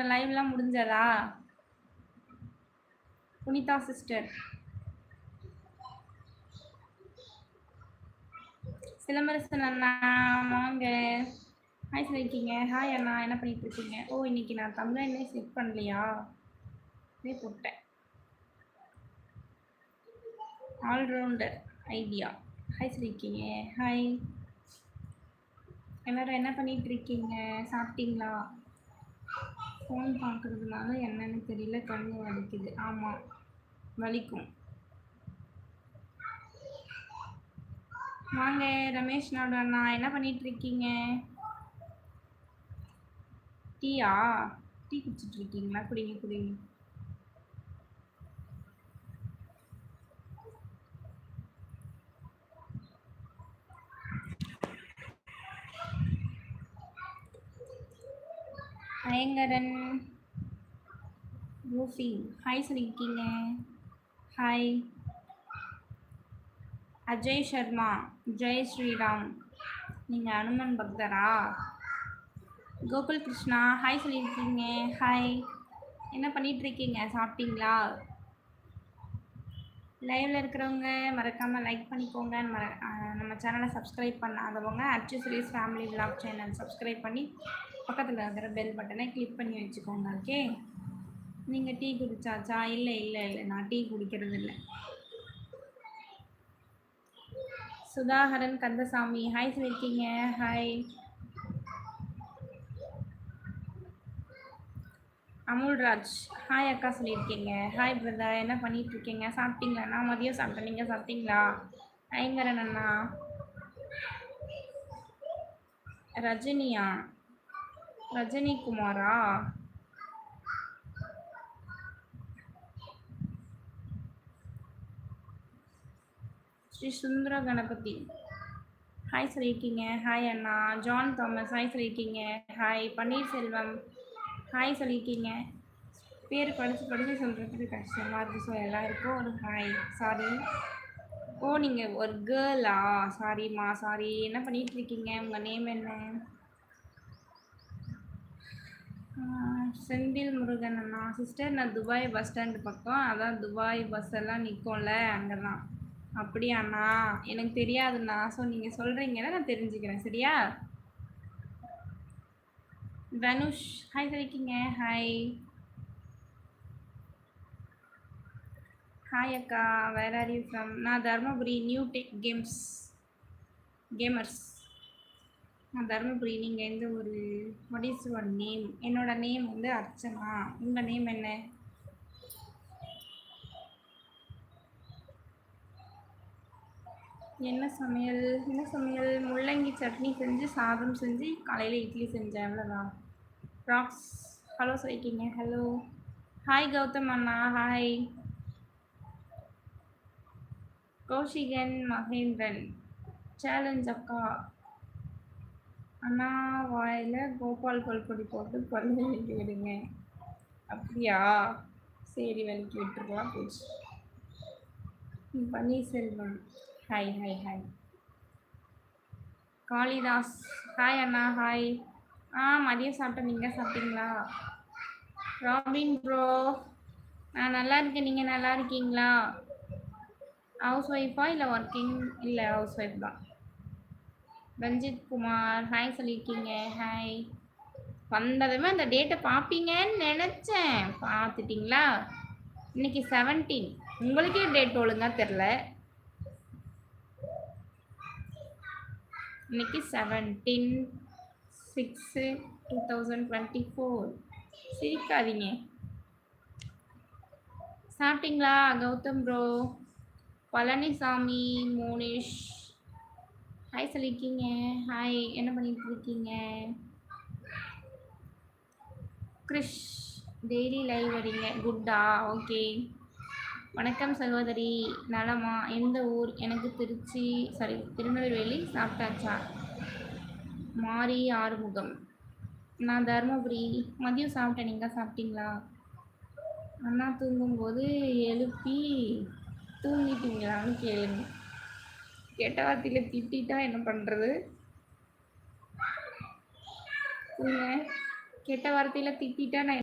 உங்களோட லைவ்லாம் முடிஞ்சதா? புனிதா சிஸ்டர் சிலம்பரசன் அண்ணா வாங்க. ஹாய் சொல்லியிருக்கீங்க ஹாய் அண்ணா. என்ன பண்ணிட்டு இருக்கீங்க ஓ இன்னைக்கு நான் தமிழ்னே செட் பண்ணலையா? இதே போட்டேன். ஆல்ரவுண்டர் ஐடியா ஹாய் சொல்லியிருக்கீங்க ஹாய் எல்லாரும் என்ன பண்ணிட்டு இருக்கீங்க சாப்பிட்டீங்களா? ஃபோன் பார்க்குறதுனால என்னன்னு தெரியல கண்ணு வலிக்குது. ஆமாம் வலிக்கும். வாங்க ரமேஷ் நாடு அண்ணா என்ன பண்ணிட்டு இருக்கீங்க டீயா? டீ குடிச்சிட்டு இருக்கீங்களா குடிங்க குடிங்க. பயங்கரன் ரூஃபி ஹாய் சொல்லியிருக்கீங்க ஹாய் அஜய் சர்மா ஜெய் ஸ்ரீராம் நீங்கள் அனுமன் பக்தரா? கோகுல் கிருஷ்ணா ஹாய் சொல்லியிருக்கீங்க ஹாய் என்ன பண்ணிட்டு இருக்கீங்க சாப்பிட்டீங்களா? லைவில் இருக்கிறவங்க மறக்காமல் லைக் பண்ணிக்கோங்க. மற நம்ம சேனலை சப்ஸ்கிரைப் பண்ணாதவங்க Achu series family vlog channel subscribe பண்ணி பக்கத்தில் இருக்கிற பெல் பட்டனை கிளிக் பண்ணி வச்சுக்கோங்க ஓகே நீங்கள் டீ குடிச்சாச்சா? இல்லை இல்லை இல்லை. நான் டீ குடிக்கிறது இல்லை சுதாகரன் கந்தசாமி ஹாய் சொல்லியிருக்கீங்க ஹாய் அமுல்ராஜ் ஹாய் அக்கா சொல்லியிருக்கீங்க. ஹாய் பிரதர் என்ன பண்ணிட்டு இருக்கீங்க சாப்பிட்டீங்களா? நான் மதியம் சாப்பிட்டேன். நீங்கள் சாப்பிட்டீங்களா? ஐங்கரன் அண்ணா. ரஜினியா? ரஜினி குமாரா ஸ்ரீ சுந்தர கணபதி. ஹாய் சொல்லியிருக்கீங்க. ஹாய் அண்ணா. ஜான் தாமஸ் ஹாய் சொல்லியிருக்கீங்க. ஹாய் பன்னீர்செல்வம் ஹாய் சொல்லியிருக்கீங்க. பேர் படித்து படித்து சொல்கிறதுக்கு கஷ்டமாக இருக்குது ஸோ எல்லாருக்கும் ஒரு ஹாய் சாரி ஓ நீங்கள் ஒரு கேர்ளா சாரிம்மா சாரி என்ன பண்ணிகிட்ருக்கீங்க உங்கள் நேம் என்ன? செந்தில் முருகன் அண்ணா. சிஸ்டர் நான் துபாய் பஸ் ஸ்டாண்டு பக்கம். அதான் துபாய் பஸ் எல்லாம் நிற்கும்ல அங்கே தான் அப்படியா அண்ணா? எனக்கு தெரியாதுண்ணா. ஸோ நீங்கள் சொல்கிறீங்கன்னா நான் தெரிஞ்சுக்கிறேன். சரியா? தனுஷ் ஹாய் சொல்லிருக்கீங்க. ஹாய் ஹாய் அக்கா. வேர் ஆர் யூ ஃப்ரம் நான் Dharmapuri new tech games gamers நான் தருமபுரி. நீங்கள் எந்த ஒரு வாட் இஸ் யுவர் நேம் என்னோட நேம் வந்து அர்ச்சனா. உங்கள் நேம் என்ன? என்ன சமையல்? என்ன சமையல்? முள்ளங்கி சட்னி செஞ்சு சாதம் செஞ்சு காலையில் இட்லி செஞ்சேன். அவ்வளோதான் ராக்ஸ் ஹலோ சொல்லிக்கிங்க ஹலோ ஹாய் கௌதம் அண்ணா. ஹாய் கௌஷிகன் மகேந்திரன். சேலஞ்ச் அக்கா. அண்ணா வாயில் கோபால் பல்பொடி போட்டு பல்லு விளக்கி விடுங்க. அப்படியா? சரி விளக்கி விட்டுருக்கலாம் போச்சு. ம், Panneerselvam. Hi hi hi. Kalidas. Hi அண்ணா ஹாய். ஆ மதியம் சாப்பிட்டேன். நீங்கள் சாப்பிட்டீங்களா? ராபின் ப்ரோ நான் நல்லா இருக்கேன். நீங்கள் நல்லா இருக்கீங்களா? ஹவுஸ் ஒய்ஃபா இல்லை ஒர்க்கிங் இல்லை ஹவுஸ் ஒய்ஃப் தான். ரஞ்சித் குமார் ஹாய் சொல்லியிருக்கீங்க ஹாய் வந்ததுமே அந்த டேட்டை பார்ப்பீங்கன்னு நினச்சேன். பார்த்துட்டிங்களா? இன்னைக்கு செவன்டீன் உங்களுக்கே டேட் ஒழுங்காக தெரில இன்னைக்கு seventeen six two thousand twenty four சிரிக்காதீங்க. சாப்பிட்டீங்களா கௌதம் ப்ரோ பழனிசாமி மோனிஷ். ஹாய் சொல்லியிருக்கீங்க. ஹாய் என்ன பண்ணிட்டு இருக்கீங்க கிறிஷ் டெய்லி லைவ் வரீங்க குட்டா ஓகே வணக்கம் சகோதரி. நலமா? எந்த ஊர்? எனக்கு திருச்சி சாரி திருநெல்வேலி சாப்பிட்டாச்சா? மாரி ஆறுமுகம். நான் தருமபுரி. மதியம் சாப்பிட்டேன். நீங்கள் சாப்பிட்டீங்களா? அண்ணா தூங்கும்போது எழுப்பி தூங்கிட்டீங்களான்னு கேளுங்க. கெட்ட வார்த்தையில திட்டா என்ன பண்றது? கெட்ட வார்த்தையில திட்டா நான்